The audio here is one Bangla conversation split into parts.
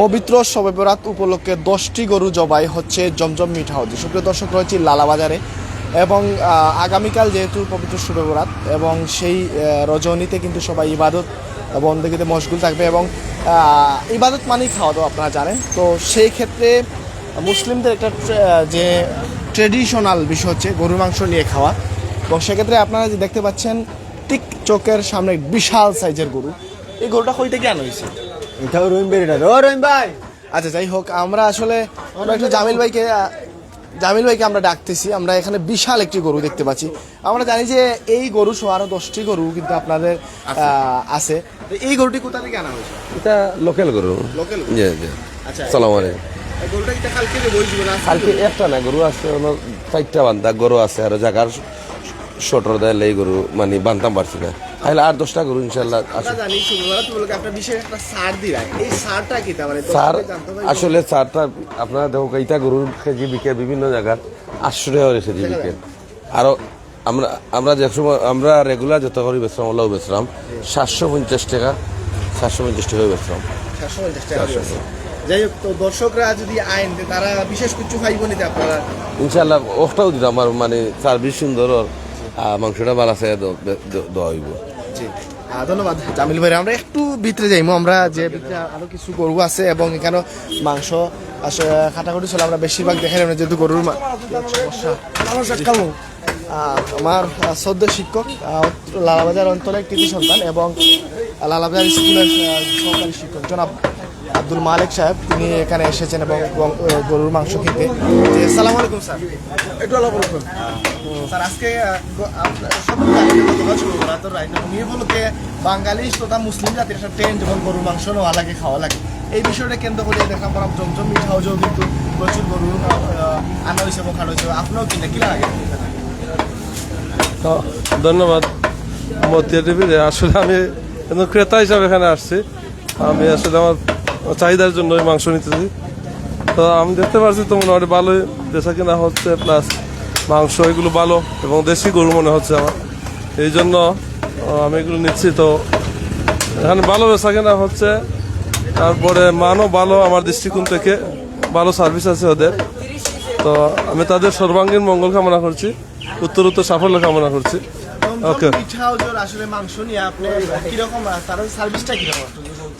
পবিত্র শবে বরাত উপলক্ষে দশটি গরু জবাই হচ্ছে জমজম মিঠা হাউজে। সুপ্রিয় দর্শক, রয়েছে লালাবাজারে এবং আগামীকাল যেহেতু পবিত্র শবে বরাত এবং সেই রজনীতে কিন্তু সবাই ইবাদত বন্দগীতে মশগুল থাকবে এবং ইবাদত মানেই খাওয়া দাওয়া আপনারা জানেন। তো সেই ক্ষেত্রে মুসলিমদের একটা যে ট্রেডিশনাল বিষয় হচ্ছে গরুর মাংস নিয়ে খাওয়া। এবং সেক্ষেত্রে আপনারা যে দেখতে পাচ্ছেন টিক চোখের সামনে বিশাল সাইজের গরু। এই গরুটা কই থেকে আনা হয়েছে? এটাও রহিম বেরিটা ও রহিম ভাই! আচ্ছা যাই হোক আমরা আসলে আমরা একটু জামিল ভাইকে জামিল ভাইকে আমরা ডাকতেছি। আমরা এখানে বিশাল একটি গরু দেখতে পাচ্ছি। আমরা জানি যে এই গরু সহ আরও দশটি গরু কিন্তু আপনাদের আছে। এই গরুটি কোথা থেকে আনা হয়েছে? এটা লোকাল গরু। লোকাল জি জি। আচ্ছা। সালাম আলাইকুম। কালকে একটা না গরু আছে হলো চারটা বান্ধা গরু আছে আর জায়গার শটর দেয় এই গরু মানে বানতাম পারছি না। তাহলে আর দশটা গরু ইনশাল্লাহ সার সারটা মানে? আসলে স্যারটা আপনারা দেখো এইটা গরুর কেজি বিকে বিভিন্ন জায়গার টাকা করে কেজি বিকে। আরও আমরা আমরা যে সময় আমরা রেগুলার যত করি বেচলাম ওলাও বেচলাম সাতশো পঞ্চাশ টাকা সাতশো পঞ্চাশ টাকা বেচলাম সাতশো পঞ্চাশ টাকা যাই হোক তো দর্শকরা যদি আইন তারা বিশেষ কিছু খাইব নিতে আপনারা? ইনশাল্লাহ ওটাও দিলাম আমার মানে সার্ভিস সুন্দর আর মাংসটা ভালো আছে দেওয়া হইব। জি। ধন্যবাদ। জামিল ভাই আমরা একটু ভিতরে যাইমো। আমরা যে ভিতরে কিছু গরু আছে এবং এখানে মাংস আসলে কাটাকুটি চলে আমরা বেশিরভাগ দেখাই না যেহেতু গরুর সমস্যা। আমার সদ্য শিক্ষক লালাবাজার অঞ্চলের কৃতি সন্তান এবং লালাবাজার স্কুলের সরকারি শিক্ষক। জনাব আব্দুল মালিক সাহেব তিনি এখানে এসেছেন এবং গরুর মাংস জি, আসসালামু আলাইকুম স্যার। একটু আলাপ করুন স্যার। আজকে নিয়ে উপলক্ষে বাঙালি তথা মুসলিম জাতির একটা ট্রেন যেমন গরুর মাংস নেওয়া লাগে খাওয়া লাগে। এই বিষয়টা কেন্দ্র করে দেখলাম পর জমজম মিঠা হাউজেও কিন্তু প্রচুর গরু আনা হয়েছে এবং খাওয়া হয়েছে। আপনারও কিনে কি লাগে? তো, ধন্যবাদ। মতিয়া টিভিতে আসলে আমি ক্রেতা হিসাবে এখানে আসছি। আমি আসলে আমার চাহিদার জন্য ওই মাংস নিতেছি। তো আমি দেখতে পারছি তো মোটামুটি ভালোই বেচা কিনা হচ্ছে প্লাস মাংস এগুলো ভালো এবং দেশি গরু মনে হচ্ছে আমার। এই জন্য আমি এগুলো নিচ্ছি তো এখানে ভালো বেচা কেনা হচ্ছে। তারপরে মানও ভালো আমার দৃষ্টিকোণ থেকে ভালো সার্ভিস আছে ওদের। তো আমি তাদের সর্বাঙ্গীন মঙ্গল কামনা করছি উত্তর উত্তর সাফল্য কামনা করছি। ওকে আসলে মাংস নিয়ে আপনি কীরকম তার সার্ভিসটা কীরকম?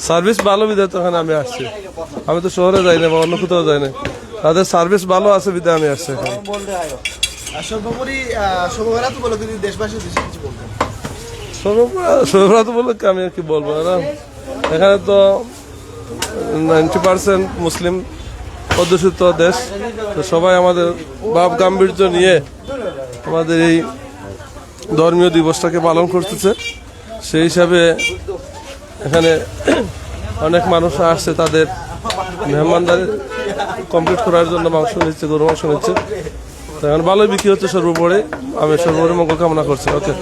সার্ভিস ভালো বিধায় তো এখানে আমি আসছি। আমি তো শহরে যাই না বা অন্য কোথাও যাই না তাদের সার্ভিস ভালো আছে বিধায় আমি আসছি এখন। সর্বোপরি শুভবেলা তো বলো যদি দেশবাসী কিছু বলবেন? সৌরাত বলে কি আমি আর কি বলব এখানে তো নাইনটি পার্সেন্ট মুসলিম অধ্যুষিত দেশ। তো সবাই আমাদের ভাব গাম্ভীর্য নিয়ে আমাদের এই ধর্মীয় দিবসটাকে পালন করতেছে। সেই হিসাবে এখানে অনেক মানুষ আসছে তাদের মেহমানদারি কমপ্লিট করার জন্য মাংস নিচ্ছে গরু মাংস নিচ্ছে। তো এখন ভালোই বিক্রি হচ্ছে সর্বোপরি। আমি সর্বোপরি মঙ্গল কামনা করছি ওকে।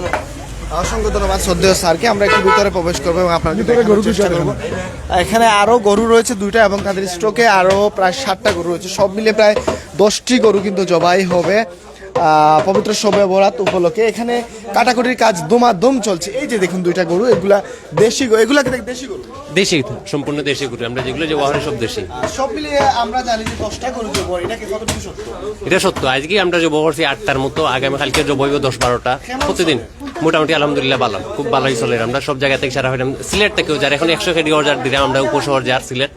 অসংখ্য ধন্যবাদ শ্রদ্ধেয় স্যারকে। আমরা একটু ভিতরে প্রবেশ করব এবং আপনাকে চেষ্টা করব। এখানে আরও গরু রয়েছে দুইটা এবং তাদের স্টকে আরও প্রায় ষাটটা গরু রয়েছে। সব মিলে প্রায় দশটি গরু কিন্তু জবাই হবে। পবিত্র শবে বরাত উপলক্ষে এখানে কাটাকুটির কাজ দম চলছে। এই যে দেখুন দুইটা গরু এগুলা দেশি গরু এগুলা দেশি গরু? দেশি সম্পূর্ণ দেশি গরু। আমরা যেগুলো যে ওয়াহারে সব দেশি। সব মিলিয়ে আমরা জানি যে দশটা গরু জব এটাকে কতটুকু সত্য? এটা সত্য। আজকে আমরা জব করছি আটটার মতো আগামীকালকে জব হইব দশ বারোটা। প্রতিদিন। মোটামুটি আলহামদুলিল্লাহ ভালো খুব ভালোই চলে। আমরা সব জায়গা থেকে সারা হইলাম। সিলেট থেকেও যার এখন একশো কেডি অর্ডার দিলাম আমরা উপশহর যার সিলেট।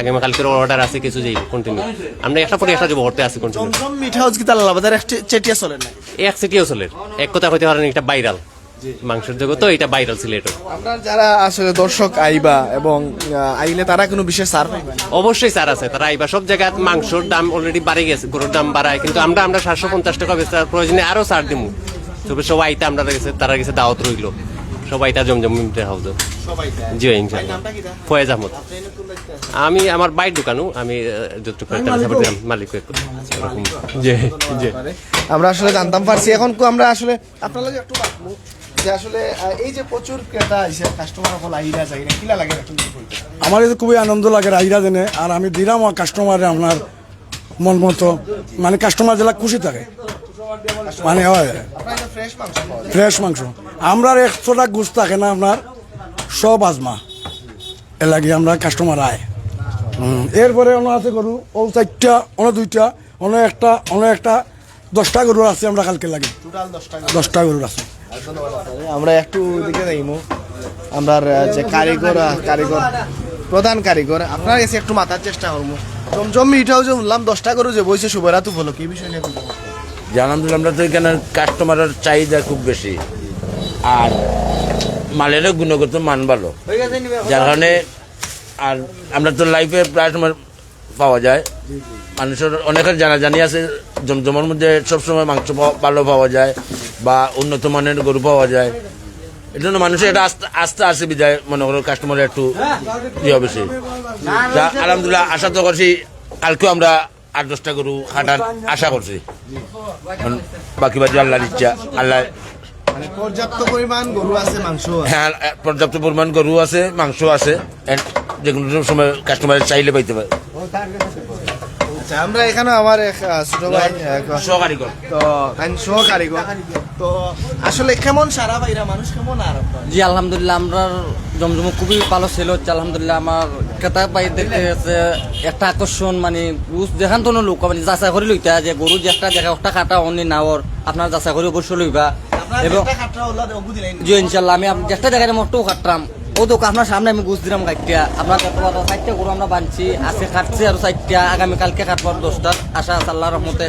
আগামীকালকের অর্ডার আছে কিছু যাই কন্টিনিউ আমরা একটা পরে একটা করতে আছি কন্টিনিউ জমজম মিঠা হচ্ছে চেটিয়া চলে না? এক সিটিও চলে। এক কথা হইতে পারেন এটা বাইরাল মাংসের জগৎ এটা বাইরাল সিলেটও আমরা যারা আসলে দর্শক আইবা এবং আইলে তারা কোনো বিশেষ সার পাইবা অবশ্যই স্যার আছে তারা এবার সব জায়গায় মাংসর দাম অলরেডি বাড়ে গেছে গরুর দাম বাড়ায়। কিন্তু আমরা আমরা সাতশো পঞ্চাশ টাকা বেচার প্রয়োজনে আরও ছাড় দিব তবে সবাই আইতে আমরা গেছে তারা গেছে দাওয়াত রইল। সবাই তা জমজম মিটে হাউস সবাই জি ইনশাল্লাহ। নামটা কি ফয়েজ আহমদ। আমি আমার বাইর দোকানও আমি মালিক এরকম। জি জি। আমরা আসলে জানতাম পারছি। এখন কো আমরা আসলে আপনার লাগে একটু যে আসলে এই যে প্রচুর ক্রেতা আইসে কাস্টমার সকল আইরা যাই না কিলা লাগে একটু আমার এতে খুবই আনন্দ লাগে রাইরা জেনে আর আমি দিলাম আমার কাস্টমারে আপনার মন মতো মানে কাস্টমার যেটা খুশি থাকে। মানে হয়। ফ্রেশ মাংস। আমরা একশোটা গুছ থাকে না আপনার? সব আজমা। এর লাগে আমরা কাস্টমার আয়। এরপরে অন্য আছে গরু। ও চারটা, অন্য দুইটা, অন্য একটা অন্য একটা। দশটা গরু আছে আমরা কালকে লাগে। দশটা গরু আছে। আমরা একটু দিকে যাইমু। আমরা যে কারিগর কারিগর, প্রধান কারিগর, আপনার কাছে একটু মাথার চেষ্টা করব জমজম মিটাও যে শুনলাম, দশটা গরু যে বইছে শুভরা তো বলো কি বিষয় নিয়ে? যে আলহামদুলিল্লাহ আমরা তো এখানে কাস্টমারের চাহিদা খুব বেশি। আর মালেরও গুণগত মান ভালো। যার কারণে আর আমরা তো লাইফে প্রায় সময় পাওয়া যায়। মানুষের অনেকের জানা জানি আছে জমজমের মধ্যে সবসময় মাংস ভালো পাওয়া যায় বা উন্নত মানের গরু পাওয়া যায়। এই জন্য মানুষের একটা আস্তে আস্তে আছে বিদায় মনে করো কাস্টমারের একটু ইয়ে বেশি আলহামদুলিল্লাহ আশা তো করছি কালকেও আমরা আট দশটা গরু খাটার আশা করছি। বাকি বাজি আল্লাহর ইচ্ছা আল্লাহ মানে পর্যাপ্ত পরিমাণ গরু আছে মাংস আছে। হ্যাঁ পর্যাপ্ত পরিমাণ গরু আছে মাংস আছে যে কোনো সময় কাস্টমারের চাইলে পাইতে পারে। আচ্ছা, আমরা এখানে আমার এক ছোট ভাই সহকারীগর তো তাই সহকারিগর তো আসলে কেমন সারা বাইরা মানুষ কেমন আর জি আলহামদুলিল্লাহ আমরা জমজম খুবই ভালো সেল হচ্ছে আলহামদুলিল্লাহ আমার ক্রেতা পাই দেখতে গেছে একটা আকর্ষণ মানে যেখান তো লোক মানে যাচাই করে লইতা যে গরু যে একটা দেখা একটা কাটা অন্য নাওর আপনার যাচাই করে অবশ্যই লইবা। এবং জি ইনশাল্লাহ আমি একটা যেটা দেখাই কাটতাম ও তো আপনার সামনে আমি গুছ দিলাম কাটিয়া আপনার কত কথা চারটা গরু আমরা বানছি আছে কাটছি আর চারটা আগামীকালকে কাটবার দশটার। আশা আছে আল্লাহ রহমতে।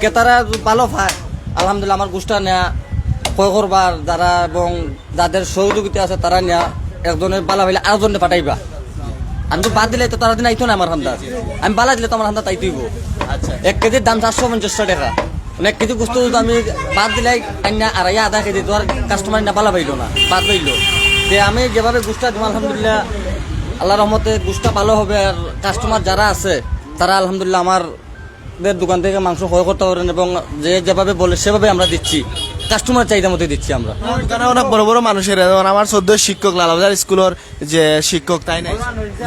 ক্রেতারা ভালো পায় আলহামদুলিল্লাহ আমার গুছটা নেয়া ক্রয় করবার যারা এবং যাদের সহযোগিতা আছে তারা নেয়া একজনের বালা হইলে আরেকজনে পাঠাইবা। আমি তো বাদ দিলে তো তারা দিন আইতো না আমার হান্দা আমি বালা দিলে তো আমার হান্দা তাইতেইব আচ্ছা। এক কেজির দাম চারশো পঞ্চাশ টাকা। মানে এক কেজি গুস্ত যদি আমি বাদ দিলে আইনা আড়াই আধা কেজি তো আর কাস্টমার না পালা পাইলো না বাদ পাইলো। যে আমি যেভাবে গুস্তা দিম আলহামদুলিল্লাহ আল্লাহ রহমতে গুস্তা ভালো হবে আর কাস্টমার যারা আছে তারা আলহামদুলিল্লাহ আমার দোকান থেকে মাংস ক্রয় করতে পারেন এবং যে যেভাবে বলে সেভাবে আমরা দিচ্ছি। কাস্টমার চাহিদা মতো দিচ্ছি আমরা। অনেক বড় বড় মানুষের যেমন আমার সদ্য শিক্ষক লালাবাজার স্কুলের যে শিক্ষক তাই নাই?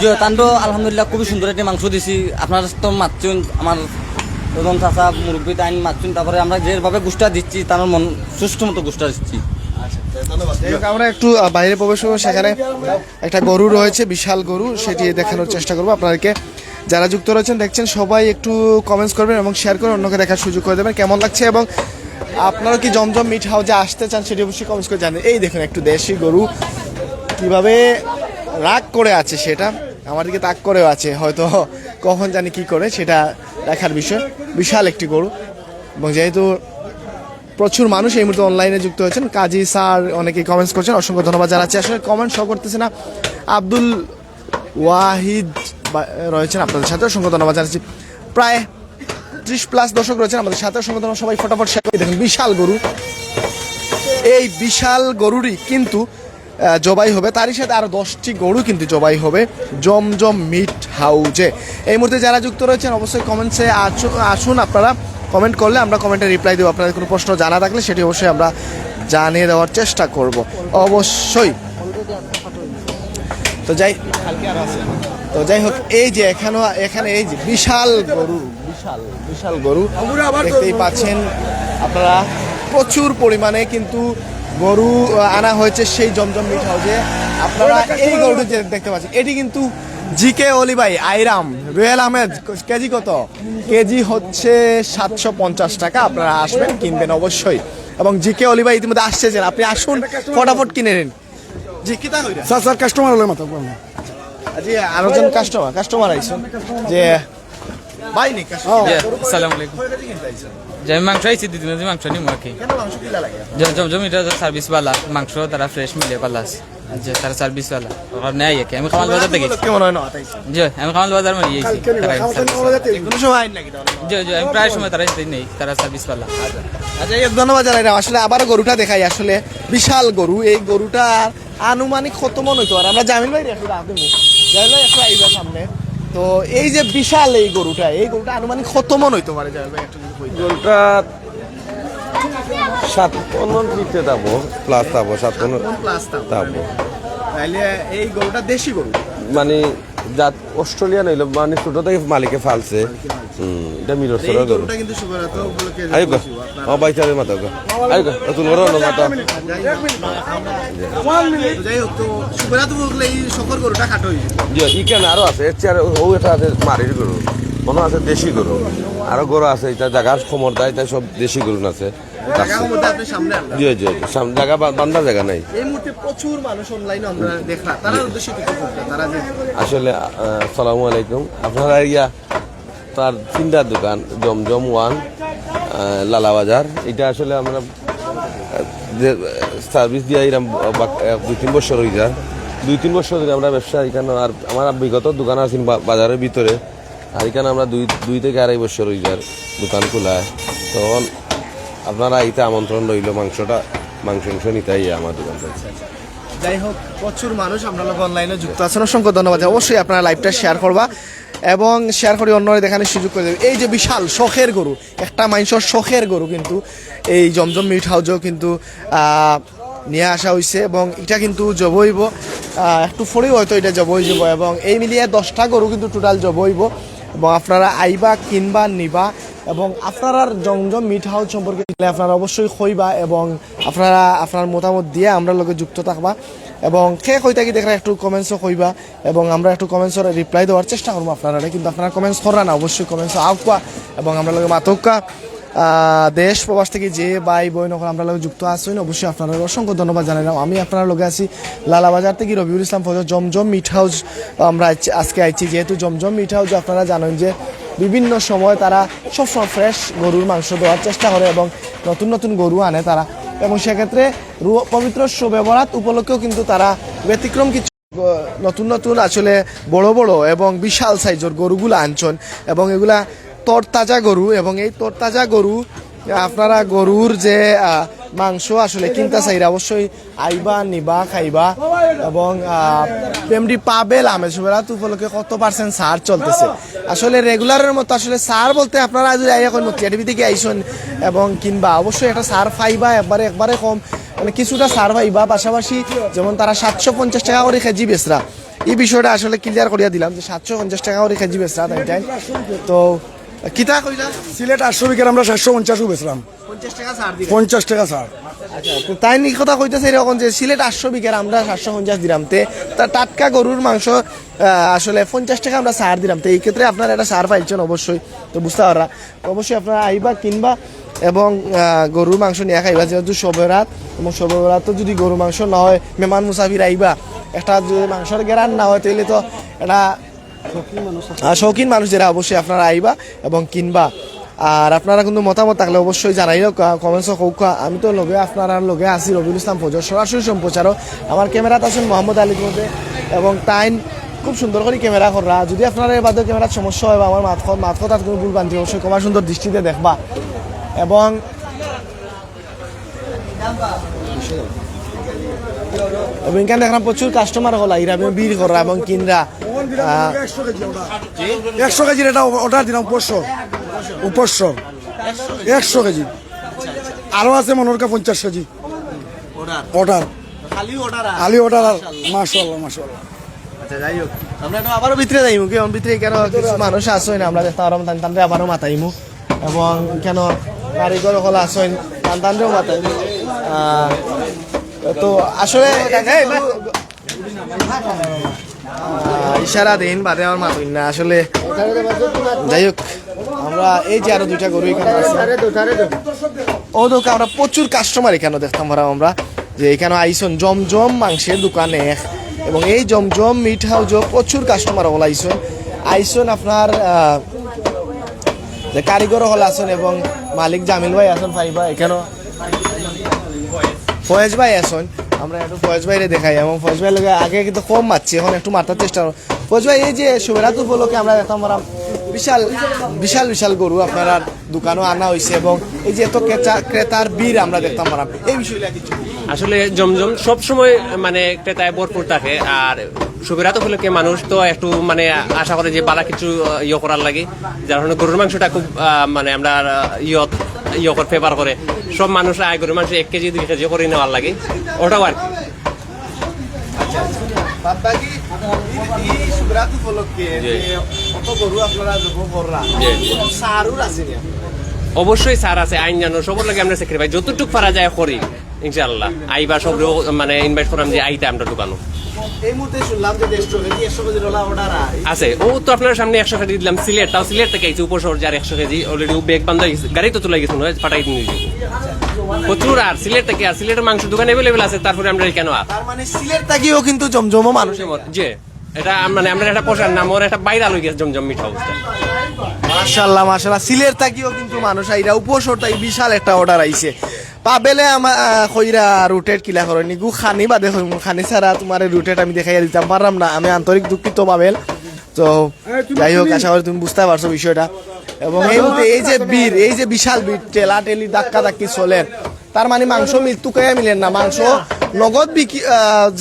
যে তান্ড আলহামদুলিল্লাহ খুবই সুন্দর একটি মাংস দিছি। আপনার তো মাতচুন আমার ওজন চাষা মুরব্বী তাইন মাতচুন তারপরে আমরা যেভাবে গুষ্টা দিচ্ছি তার মন সুষ্ঠু মতো গুষ্টা দিচ্ছি। আমরা একটু বাইরে প্রবেশ করব। সেখানে একটা গরু রয়েছে, বিশাল গরু, সেটি দেখানোর চেষ্টা করব আপনাদেরকে। যারা যুক্ত রয়েছেন, দেখছেন, সবাই একটু কমেন্টস করবেন এবং শেয়ার করে অন্যকে দেখার সুযোগ করে দেবেন। কেমন লাগছে এবং আপনারা কি জমজম মিট হাউজে আসতে চান, সেটি অবশ্যই কমেন্টস করে জানেন। এই দেখুন, একটু দেশি গরু। কীভাবে রাগ করে আছে সেটা? আমার দিকে তাক করেও আছে, হয়তো কখন জানি কি করে, সেটা দেখার বিষয়। বিশাল একটি গরু। এবং যেহেতু প্রচুর মানুষ এই মুহূর্তে অনলাইনে যুক্ত হয়েছেন। কাজী স্যার অনেকে কমেন্টস করছেন, অসংখ্য ধন্যবাদ জানাচ্ছি। আসলে কমেন্ট শো করতেছে না আব্দুল ওয়াহিদ রয়েছেন আপনাদের সাথে, অসংখ্য ধন্যবাদ জানাচ্ছি। প্রায় ত্রিশ প্লাস দর্শক রয়েছেন আমাদের সাথে, অসংখ্য ধন্যবাদ। সবাই ফটাফট শেয়ার দেখুন, বিশাল গরু। এই বিশাল গরুরই কিন্তু জবাই হবে। তারই সাথে আরও দশটি গরু কিন্তু জবাই হবে জমজম মিট হাউজে এই মুহূর্তে যারা যুক্ত রয়েছেন, অবশ্যই কমেন্টসে আসুন আপনারা। কমেন্ট করলে আমরা কমেন্টে রিপ্লাই দেবো। আপনাদের কোনো প্রশ্ন জানা থাকলে সেটি অবশ্যই আমরা জানিয়ে দেওয়ার চেষ্টা করব। অবশ্যই। তো যাই তো যাই হোক এই যে এখানেও এখানে এই যে বিশাল গরু বিশাল বিশাল গরু দেখতেই পাচ্ছেন আপনারা প্রচুর পরিমাণে কিন্তু গরু আনা হয়েছে সেই জমজম মিট হাউসে আপনারা এই গরুটি যে দেখতে পাচ্ছেন এটি কিন্তু জিকে অলি ভাই আইরাম রুয়েল আহমেদ কেজি কত? কেজি হচ্ছে সাতশো পঞ্চাশ টাকা আপনারা আসবেন কিনবেন অবশ্যই। এবং জিকে অলি ভাই ইতিমধ্যে আসছেন আপনি আসুন ফটাফট কিনে নিন। জি কিতা কইরা? স্যার স্যার কাস্টমার হলে মাথা বলুন আজি আরেকজন কাস্টমার কাস্টমার আইছেন যে মাংস দিদি মাংস নিমু আর কি সার্ভিস বালা মাংস তারা ফ্রেশ মিলে পালা আছে। যে তারা সার্ভিস বালা। কি আমি বাজার থেকে জি আমি বাজার মানে জি জি আমি প্রায় সময় তারা নেই তারা সার্ভিস পালা আচ্ছা ধন্যবাদ জানাই আসলে আবার গরুটা দেখাই আসলে বিশাল গরু। এই গরুটা আনুমানিক কত মন হইতো আর আমরা জামিল ভাই একটু জামিল ভাই একটু আইবা সামনে। তো এই যে বিশাল এই গরুটা এই গরুটা আনুমানিক কত মন হইতে পারে। গরুটা সাত পনেরো দিতে যাব প্লাস যাব সাত পনেরো প্লাস যাব। তাহলে এই গরুটা দেশি গরু? মানে জাত অস্ট্রেলিয়ান হইল মানে ছোট থেকে মালিকে ফালছে। হুম এটা মিরর সরা গরু আই গো ও বাইচারে মাতা গো। আই গো তুল গরো নো মাতা যাই হোক তো এই গরুটা জি ইখানে আরও আছে এর ও এটা আছে মারির গরু। মনে আছে দেশি গরু। আরও গরু আছে এটা জায়গার দেয় তাই সব দেশি গরু আছে। জি জি জায়গা নাই। এই মুহূর্তে প্রচুর মানুষ অনলাইনে আমরা দেখলাম তারা উদ্দেশ্যে তারা আসলে আসসালামু আলাইকুম। আপনারা ইয়া তার তিনটা দোকান জমজম ওয়ান লালা বাজার। এটা আসলে আমরা যে সার্ভিস দিয়ে এরকম দুই তিন বছর হয়ে যায় দুই তিন বছর ধরে আমরা ব্যবসা এখানে আর আমার বিগত দোকান আছে বাজারের ভিতরে। আর এখানে আমরা দুই দুই থেকে আড়াই বছর হয়ে যায় দোকান খোলা। তখন আপনারা এইতে আমন্ত্রণ রইল, মাংসটা মাংস নিতে আমার দোকান যাই হোক, প্রচুর মানুষ আমরা লোক অনলাইনে যুক্ত আছেন। অসংখ্য ধন্যবাদ অবশ্যই আপনারা লাইভটা শেয়ার করবা এবং শেয়ার করে অন্যরা দেখানোর সুযোগ করে দেবে। এই যে বিশাল শখের গরু, একটা মানুষের শখের গরু কিন্তু এই জমজম মিট হাউজেও কিন্তু নিয়ে আসা হয়েছে এবং এটা কিন্তু জবইব একটু পরেও হয়তো এটা জবই যাব এবং এই মিলিয়ে দশটা গরু কিন্তু টোটাল জবইব এবং আপনারা আইবা, কিনবা, নিবা এবং আপনারা জমজম মিট হাউস সম্পর্কে আপনারা অবশ্যই কইবা এবং আপনারা, আপনার মতামত দিয়ে আমরা লগে যুক্ত থাকবা। এবং কে কই থাকি দেখরা একটু কমেন্টসও কইবা এবং আমরা একটু কমেন্টসের রিপ্লাই দেওয়ার চেষ্টা করব আপনারা কিন্তু আপনারা কমেন্টস করা না, অবশ্যই কমেন্টস আউকা এবং আমরা লগে মাতকা দেশ প্রবাস থেকে যে ভাই বই নকল আমরা লগে যুক্ত আছেন অবশ্যই আপনারা অসংখ্য ধন্যবাদ জানাইলাম। আমি আপনার লগে আছি লালাবাজার থেকে রবিউল ইসলাম ফজর জমজম মিট হাউস। আমরা আজকে আইছি যেহেতু জমজম মিট হাউস, আপনারা জানেন যে বিভিন্ন সময় তারা সবসময় ফ্রেশ গরুর মাংস দেওয়ার চেষ্টা করে এবং নতুন নতুন গরু আনে তারা। এবং সেক্ষেত্রে পবিত্র শোবেবরাত উপলক্ষেও কিন্তু তারা ব্যতিক্রম কিছু নতুন নতুন আসলে বড় বড় এবং বিশাল সাইজের গরুগুলো আনছেন এবং এগুলা তরতাজা গরু এবং এই তরতাজা গরু আপনারা গরুর যে মাংস আসলে কিনতে চাইরা অবশ্যই আইবা নিবা খাইবা এবং এমডি পাবেল আমেজ সুবেরাত উপলক্ষে কত পার্সেন্ট সার চলতেছে। আসলে রেগুলারের মতো আসলে সার বলতে আপনারা যদি এখন টিভি থেকে আইসন এবং কিনবা অবশ্যই একটা সার ফাইবা একবারে একবারে কম। মানে কিছুটা সার পাইবা। পাশাপাশি যেমন তারা সাতশো পঞ্চাশ টাকা করে কেজি বেচরা। এই বিষয়টা আসলে ক্লিয়ার করিয়া দিলাম যে সাতশো পঞ্চাশ টাকা করে কেজি বেচরা তাই। তো কিতা কইলা? সিলেট আটশো বিকের আমরা সাতশো পঞ্চাশও বেচলাম। পঞ্চাশ টাকা সার পঞ্চাশ টাকা ছাড়। তো তাই নি কথা কইতেছে এরকম যে সিলেট আটশো বিঘার আমরা সাতশো পঞ্চাশ দিলাম তে তা টাটকা গরুর মাংস আসলে পঞ্চাশ টাকা আমরা সার দিলাম তো এই ক্ষেত্রে আপনারা একটা সার পাইছেন অবশ্যই তো বুঝতে পারা অবশ্যই আপনারা আইবা কিনবা এবং গরুর মাংস নিয়ে খাইবা যেহেতু সবেরাত এবং সবেরাত তো যদি গরুর মাংস না হয় মেহমান মুসাফির আইবা একটা যদি মাংসের গেরান না হয় তাহলে তো এটা শৌখিন মানুষ যারা অবশ্যই আপনারা আইবা এবং কিনবা। আর আপনারা কিন্তু মতামত থাকলে অবশ্যই জানাইও কমেন্টস কৌকা আমি তো লগে আপনার লগে আছি রবিউল ইসলাম ফজর সরাসরি সম্প্রচারক। আমার ক্যামেরাত আছেন মোহাম্মদ আলীর মধ্যে এবং টাইম খুব সুন্দর করে ক্যামেরা করা। যদি আপনারা বাদে ক্যামেরার সমস্যা হয় বা আমার মাত মাত কথার কোনো ভুল বান্ধি অবশ্যই কমার সুন্দর দৃষ্টিতে দেখবা। এবং এবং এখানে দেখলাম প্রচুর কাস্টমার হল ইরা বীর করা এবং কিনরা। একশো কেজি কেজির এটা অর্ডার দিলাম উপস্বর উপস্বর একশো কেজি। আরও আছে মনোরকা পঞ্চাশ কেজি। অর্ডার খালি অর্ডার আলি অর্ডার আচ্ছা যাই হোক। আমরা আবারও ভিতরে যাইমু কেমন? ভিতরে কেন কিছু মানুষ আসেন আমরা দেখতে পারলাম তান তানরে আবারও মাতাইমু। এবং কেন কারিগর হল আসেন তান তানরেও মাতাইমু। তো আসলে ইশারা দিন, বাদে আমার মাতুন না। আসলে যাই হোক, আমরা এই যে আরও দুইটা গরু এখানে ও দোকান আমরা প্রচুর কাস্টমার এখানে দেখতাম আমরা আমরা, যে এখানে আইসন জমজম মাংসের দোকানে। এবং এই জমজম মিট হাউজও প্রচুর কাস্টমার হল আইসন। আইসন আপনার যে কারিগর হল আসন এবং মালিক জামিল ভাই আসন ফাইবা, এখানেও। ফয়েজ ভাই আসুন। আমরা একটু ফয়েজ ভাইরে দেখাই, এবং ফয়েজ ভাই লোকে আগে কিন্তু কম মারছি, এখন একটু মারতে চেষ্টা ফয়েজ ভাই, এই যে শুভরাত উপলক্ষে আমরা দেখতাম আমরা বিশাল বিশাল বিশাল গরু আপনার দোকানও আনা হয়েছে এবং এই যে এত ক্রেতা, ক্রেতার বীর আমরা দেখতাম আমরা এই বিষয়টা কিছু? আসলে জমজম, সব সময় মানে ক্রেতায় ভরপুর থাকে, আর সুবিরাত উপলক্ষে মানুষ তো একটু মানে আশা করে যে বালা কিছু ইয়ে করার লাগে। যার কারণে গরুর মাংসটা খুব মানে আমরা ইয়ত ইয়ে করে ফেভার করে। সব মানুষ আয় করে মানুষ এক কেজি দুই কেজি করে নেওয়ার লাগে। ওটাও আর কি। অবশ্যই স্যার আছে আইন জানো সবার লাগে আমরা সেক্রিফাই যতটুকু পারা যায় করি। ইনশাআল্লাহ। আইবা সব মানে ইনভাইট করাম যে আইতে আমরা দোকানো এই মুহূর্তে শুনলাম যে দেড়শো কেজি একশো কেজি রোলা অর্ডার আছে। ও তো আপনার সামনে একশো কেজি দিলাম সিলেট। তাও সিলেট থেকে আইছে উপশহর যার একশো কেজি অলরেডি ও বেগ বান্ধা গেছে। গাড়ি তো তুলে গেছে দিয়ে প্রচুর আর সিলেট থেকে আর সিলেটের মাংস দোকান অ্যাভেলেবেল আছে তারপরে আমরা কেন আর? তার মানে সিলেট থাকিও কিন্তু জমজমো মানুষ যে এটা মানে আমরা একটা পোষার নাম ওর একটা বাইরে লই গেছে জমজম মিঠা অবস্থা। মাশাল্লাহ মাশাল্লাহ সিলেট থাকিও কিন্তু মানুষ আইরা উপসর তাই বিশাল একটা অর্ডার আইছে। পাবেলে আমার কইরা রুটেট কিলা করেনি গু খানি বাদে হইম খানি ছাড়া তোমার রুটেট আমি দেখাই দিতাম। পারলাম না আমি আন্তরিক দুঃখিত পাবেল। তো যাই হোক আশা করি তুমি বুঝতে পারছ বিষয়টা। এবং এই এই যে বীর এই যে বিশাল বীর টেলা টেলি ধাক্কা ধাক্কি চলে। তার মানে মাংস মৃত্যুকে মিলেন না। মাংস নগদ বিকি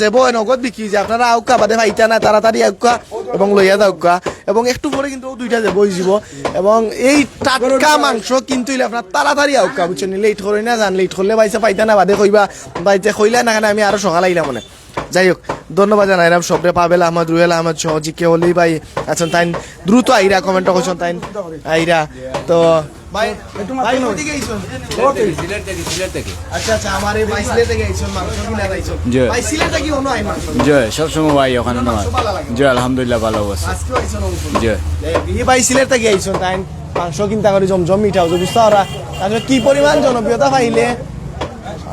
যাব নগদ বিকি যে আপনারা আউকা বাদে ভাইতা না তাড়াতাড়ি আউকা। এবং লইয়া দাউকা এবং একটু পরে কিন্তু দুইটা যাবই যাব এবং এই টাটকা মাংস কিন্তু আপনার তাড়াতাড়ি আউকা বুঝছেন লেট করে না জান লেট করলে বাইসা পাইতা না, বাদে কইবা বাইতে কইলা না আমি আরও সকাল আইলাম মনে। যাই হোক, ধন্যবাদ জানাই জানাইলাম সবরে, পাবেল আহমদ রুহেল আহমদ সহজি কে হলেই ভাই আছেন তাই দ্রুত আইরা কমেন্ট করছেন তাই আইরা, তো ভাই ভাই ওদিকে আইছুন আচ্ছা আচ্ছা আমার এই ভাই সিলেট থেকে আইছুন মাংস কিনা আইছুন ভাই সিলেট থেকে অন্য আই মাংস জয় ভাই ওখানে আলহামদুলিল্লাহ ভালো আছে জয়। এই ভাই সিলেট থেকে আইছুন তাই মাংস কিনতে করে জমজম মিঠা হচ্ছে বুঝতে তাহলে কি পরিমাণ জনপ্রিয়তা পাইলে?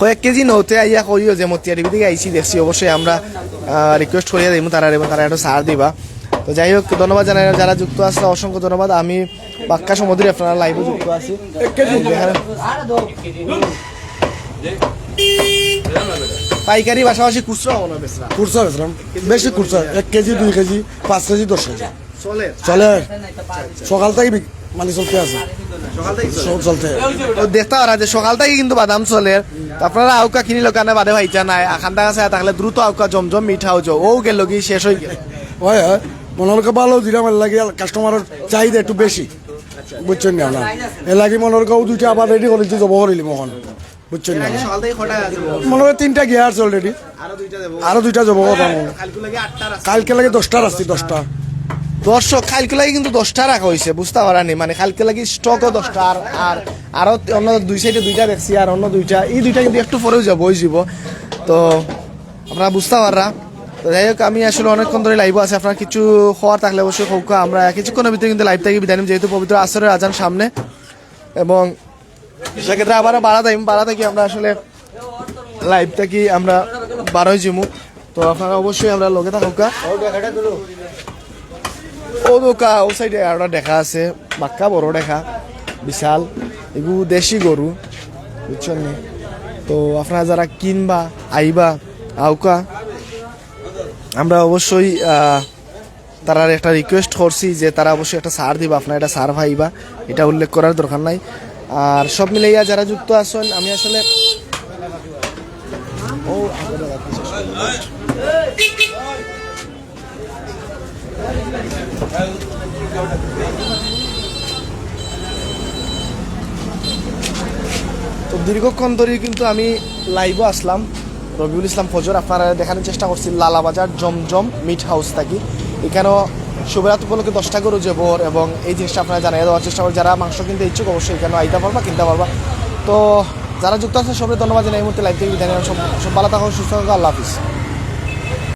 কয়েক কেজি নৌতে আইয়া কইও যে মতিয়ারি দিকে আইসি দেখছি অবশ্যই আমরা রিকোয়েস্ট করিয়া দিমু তারা এবং তারা একটু সার দিবা। তো যাই হোক ধন্যবাদ জানাই যারা যুক্ত আছে অসংখ্য ধন্যবাদ। আমি বাক্কা সমুদ্রে আপনারা লাইভে যুক্ত আছি। পাইকারি পাশাপাশি খুচরা হলো কুরসা বেচলাম বেশি কুরসা এক কেজি দুই কেজি পাঁচ কেজি দশ কেজি। চলে? চলে। সকাল থেকে মানে চলতে আছে। চলতে দেখতে যে সকাল থেকে কিন্তু বাদাম চলে। আপনারা আউকা কিনি লোকানে বাদে ভাইটা নাই। আখান্দা কাছে থাকলে দ্রুত আউকা জমজম মিঠাও যো ও গেল কি শেষ হয়ে গেল। হয় হয়। মনোরকে ভালো দিলাম লাগে কাস্টমারের চাহিদা একটু বেশি বুঝছেন না আপনার এর লাগে মনোরকেও দুইটা আবার রেডি করেছি জব করিলি মখন বুঝছেন না মনোরে তিনটা গিয়ে আছে অলরেডি আরও দুইটা জব করব কালকে লাগে কালকে আসছি দশটা। দর্শক, কালকে লাগে কিন্তু দশটা রাখা হয়েছে বুঝতে পারানি মানে কালকে লাগে স্টকও দশটা, আর আর আরও অন্য দুই সাইডে দুইটা দেখছি, আর অন্য দুইটা। এই দুইটা কিন্তু একটু পরেও যাব ওই যাব। তো আপনারা বুঝতে পাররা তো যাই হোক, আমি আসলে অনেকক্ষণ ধরে লাইভ আছে। আপনার কিছু হওয়ার থাকলে অবশ্যই হোক আমরা কিছুক্ষণের ভিতরে কিন্তু লাইভ থেকে, বিদায় যেহেতু পবিত্র আসরের আজান সামনে। এবং সেক্ষেত্রে আবার বাড়া টাইম বাড়া থেকে, আমরা আসলে লাইভ থাকি, আমরা বারোই জিমু তো আপনারা অবশ্যই আমরা লগে থাকুকা ও ও সাইডে একটা দেখা আছে বাক্কা বড় দেখা, বিশাল এগু দেশি গরু বুঝছেন তো আপনারা যারা কিনবা, আইবা আউকা আমরা অবশ্যই তারার একটা রিকোয়েস্ট করছি যে তারা অবশ্যই একটা সার দিবা, আপনার এটা সার ভাইবা, এটা উল্লেখ করার দরকার নাই আর সব মিলাইয়া যারা যুক্ত আছেন, আমি আসলে ও। তো দীর্ঘক্ষণ ধরে কিন্তু আমি লাইভও আসলাম। রবিউল ইসলাম ফজর, আপনারা দেখানোর চেষ্টা করছি লালাবাজার, জমজম মিট হাউস থাকি। এখানেও শুভরাত উপলক্ষে দশটা গরু জবর এবং এই জিনিসটা আপনারা জানিয়ে দেওয়ার চেষ্টা করি। যারা মাংস কিনতে ইচ্ছুক, অবশ্যই এখানে আইতে পারবা, কিনতে পারবা। তো যারা যুক্ত আছে সবাই ধন্যবাদ জানাই। এই মুহূর্তে লাইভ থেকে বিদায় সব ভালো থাকুন, সুস্থ থাকুন, আল্লাহ হাফিজ।